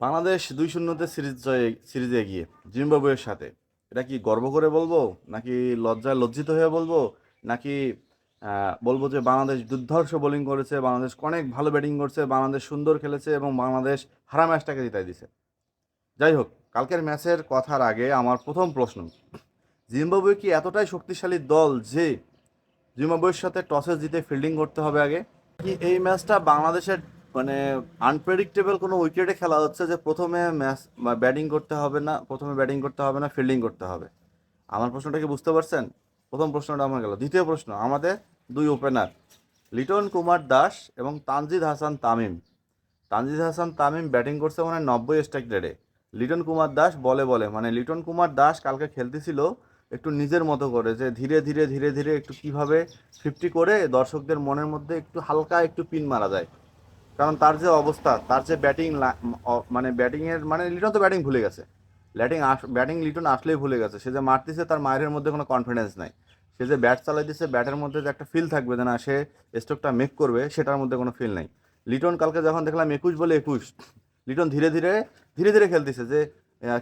বাংলাদেশ দুই শূন্যতে সিরিজ জয়ে, সিরিজে এগিয়ে। জিম্বাবুয়ের সাথে। এটা কি গর্ব করে বলব? নাকি লজ্জায় লজ্জিত হয়ে বলব? নাকি বলব যে বাংলাদেশ দুর্ধর্ষ বোলিং করেছে, বাংলাদেশ অনেক ভালো ব্যাটিং করছে, বাংলাদেশ সুন্দর খেলেছে এবং বাংলাদেশ হারা ম্যাচটাকে জিতাই দিছে। যাই হোক, কালকের ম্যাচের কথার আগে আমার প্রথম প্রশ্ন। জিম্বাবুয়ে কি এতটাই শক্তিশালী দল যে জিম্বাবুয়ের সাথে টসে জিতে ফিল্ডিং করতে হবে আগে? কি এই ম্যাচটা বাংলাদেশের মানে আনপ্রেডিক্টেবল কোনো উইকেটে খেলা হচ্ছে যে প্রথমে ম্যাচ ব্যাটিং করতে হবে না, প্রথমে ব্যাটিং করতে হবে না ফিল্ডিং করতে হবে। আমার প্রশ্নটা কি বুঝতে পারছেন? প্রথম প্রশ্নটা আমার গেল। দ্বিতীয় প্রশ্ন, আমাদের দুই ওপেনার লিটন কুমার দাস এবং তানজিদ হাসান তামিম। তানজিদ হাসান তামিম ব্যাটিং করছে মানে নব্বই স্ট্রাইক রেটে লিটন কুমার দাস বলে বলে মানে লিটন কুমার দাস কালকে খেলতেছিল একটু নিজের মতো করে যে ধীরে ধীরে ধীরে ধীরে একটু কীভাবে ফিফটি করে দর্শকদের মনের মধ্যে একটু হালকা একটু পিন মারা যায়। কারণ তার যে অবস্থা, তার যে ব্যাটিং মানে ব্যাটিংয়ের মানে লিটন তো ব্যাটিং ভুলে গেছে। ব্যাটিং ব্যাটিং লিটন আসলেই ভুলে গেছে। সে যে মারতেছে তার মায়ের মধ্যে কোনো কনফিডেন্স নাই। সে যে ব্যাট চালাই চালাইতেছে, ব্যাটের মধ্যে যে একটা ফিল থাকবে যে না, সে স্ট্রোকটা মেক করবে, সেটার মধ্যে কোনো ফিল নাই। লিটন কালকে যখন দেখলাম একুশ বলে একুশ, লিটন ধীরে ধীরে ধীরে ধীরে খেলতেছে যে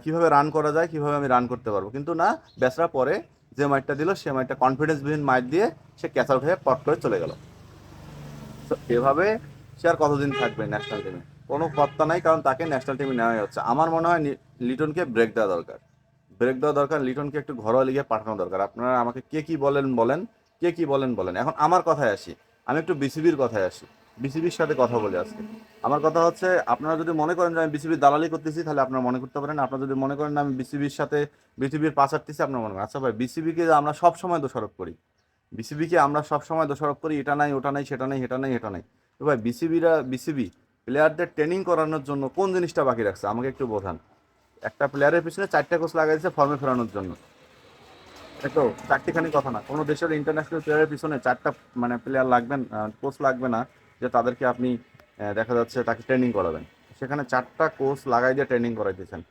কীভাবে রান করা যায়, কীভাবে আমি রান করতে পারব। কিন্তু না ব্যাসরা পরে যে মাইটটা দিল, সে মাইটটা কনফিডেন্স বিহীন মাইট দিয়ে সে ক্যাচ আউট হয়ে পট করে চলে গেল। তো এভাবে সে আর কতদিন থাকবে ন্যাশনাল টিমে কোনো কর্তা নাই, কারণ তাকে ন্যাশনাল টিমে নেওয়া হচ্ছে। আমার মনে হয় লিটনকে ব্রেক দেওয়া দরকার। ব্রেক দেওয়া দরকার, লিটনকে একটু ঘরোয়া লিগে পাঠানো দরকার। আপনারা আমাকে কে কি বলেন বলেন, কে কি বলেন বলেন। এখন আমার কথায় আসি। আমি একটু বিসিবির কথায় আসি। বিসিবির সাথে কথা বলে আজকে। আমার কথা হচ্ছে, আপনারা যদি মনে করেন যে আমি বিসিবির দালালি করতেছি, তাহলে আপনারা মনে করতে পারেন। আপনারা যদি মনে করেন আমি বিসিবির সাথে বিসিবির পাচারতেছি, আপনারা মনে করেন। আচ্ছা ভাই বিসিবিকে আমরা সবসময় দোষারোপ করি? বিসিবিকে আমরা সব সময় দোষারোপ করি? এটা নাই, ওটা নাই, সেটা নাই এটা নাই এটা নাই। ভাই বিসিবিরা বিসিবি প্লেয়ারদের ট্রেনিং করানোর জন্য কোন জিনিসটা বাকি রাখছে? আমাকে একটু বোঝান। একটা প্লেয়ারের পিছনে চারটা কোচ লাগাইছে ফর্মে ফেরানোর জন্য। তো চারটিখানি কথা না। কোনো দেশের ইন্টারন্যাশনাল প্লেয়ারের পিছনে চারটা মানে প্লেয়ার লাগবেন কোচ লাগবে না, যে তাদেরকে আপনি দেখা যাচ্ছে তাকে ট্রেনিং করাবেন। সেখানে চারটা কোচ লাগাই দিয়ে ট্রেনিং করাইতেছেন।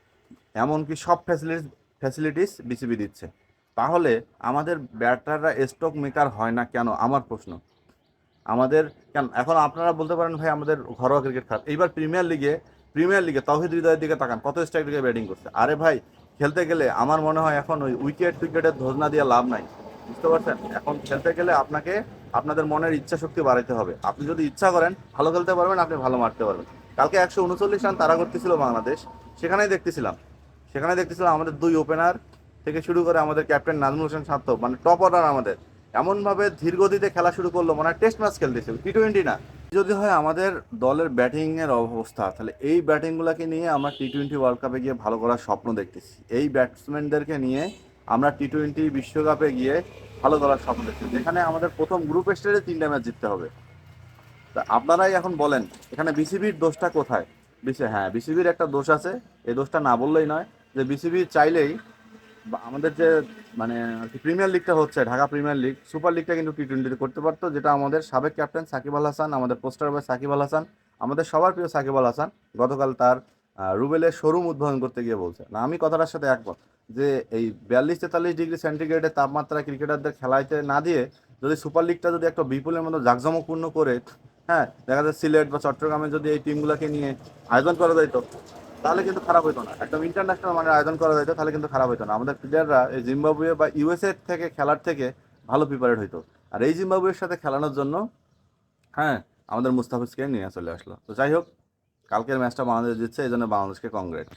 এমনকি সব ফ্যাসিলিটিস ফ্যাসিলিটিস বিসিবি দিচ্ছে। তাহলে আমাদের ব্যাটাররা স্টক মেকার হয় না কেন? আমার প্রশ্ন। আমাদের, কেন? এখন আপনারা বলতে পারেন ভাই আমাদের ঘরোয়া ক্রিকেট খারাপ এইবার প্রিমিয়ার লিগে প্রিমিয়ার লিগে তহিদ হৃদয়ের দিকে তাকান। কত স্ট্রাইক দিকে ব্যাটিং করছে। আরে ভাই, খেলতে গেলে আমার মনে হয় এখন ওই উইকেট টুইকেটের ধোজনা দিয়ে লাভ নাই। বুঝতে পারছেন? এখন খেলতে গেলে আপনাকে, আপনাদের মনের ইচ্ছা শক্তি বাড়াইতে হবে। আপনি যদি ইচ্ছা করেন, ভালো খেলতে পারবেন, আপনি ভালো মারতে পারবেন। কালকে একশো উনচল্লিশ রান তারা করতেছিল বাংলাদেশ। সেখানেই দেখতেছিলাম। সেখানে দেখতেছিলাম আমাদের দুই ওপেনার থেকে শুরু করে আমাদের ক্যাপ্টেন নাজমুল হোসেন সার্থক মানে টপ অর্ডার আমাদের। এমনভাবে ধীর গতিতে খেলা শুরু করল মানে টেস্ট ম্যাচ খেলতেছিল টি টোয়েন্টি না। যদি হয় আমাদের দলের ব্যাটিং এর অবস্থা, তাহলে এই ব্যাটিংগুলোকে নিয়ে আমরা টি টোয়েন্টি ওয়ার্ল্ড কাপে গিয়ে ভালো করার স্বপ্ন দেখতেছি। এই ব্যাটসম্যানদেরকে নিয়ে আমরা টি টোয়েন্টি বিশ্বকাপে গিয়ে ভালো করার স্বপ্ন দেখতেছি। যেখানে আমাদের প্রথম গ্রুপ স্টেজে তিনটা ম্যাচ জিততে হবে। তা আপনারাই এখন বলেন, এখানে বিসিবির দোষটা কোথায়? বিসি হ্যাঁ বিসিবির একটা দোষ আছে, এই দোষটা না বললেই নয়। যে বিসিবি চাইলেই আমাদের যে মানে প্রিমিয়ার লিগটা হচ্ছে, ঢাকা প্রিমিয়ার লিগ সুপার লিগটা কিন্তু টি টোয়েন্টিতে করতে পারতো, যেটা আমাদের সাবেক ক্যাপ্টেন সাকিব আল হাসান, আমাদের পোস্টার বয় সাকিব আল হাসান, আমাদের সবার প্রিয় সাকিব আল হাসান গতকাল তার রুবেলের শোরুম উদ্বোধন করতে গিয়ে বলছে। না, আমি কথাটার সাথে একমত যে, এই বিয়াল্লিশ তেতাল্লিশ ডিগ্রি সেন্টিগ্রেডের তাপমাত্রা ক্রিকেটারদের খেলাইতে না দিয়ে যদি সুপার লিগটা যদি একটা বিপুলের মতো জাঁকজমকপূর্ণ করে হ্যাঁ দেখা যায় সিলেট বা চট্টগ্রামে যদি এই টিমগুলোকে নিয়ে আয়োজন করা যেত তাহলে কিন্তু খারাপ হতো না। একদম ইন্টারন্যাশনাল মানের আয়োজন করা যেত তাহলে কিন্তু খারাপ হইতো না। আমাদের প্লেয়াররা এই জিম্বাবুয়ে বা ইউএসএ থেকে, খেলার থেকে ভালো প্রিপারেড হইতো। আর এই জিম্বাবুয়ের সাথে খেলানোর জন্য হ্যাঁ আমাদের মুস্তাফিজকে নিয়ে চলে আসলো। তো যাই হোক, কালকের ম্যাচটা বাংলাদেশ জিতছে, এই জন্য বাংলাদেশকে কংগ্রেট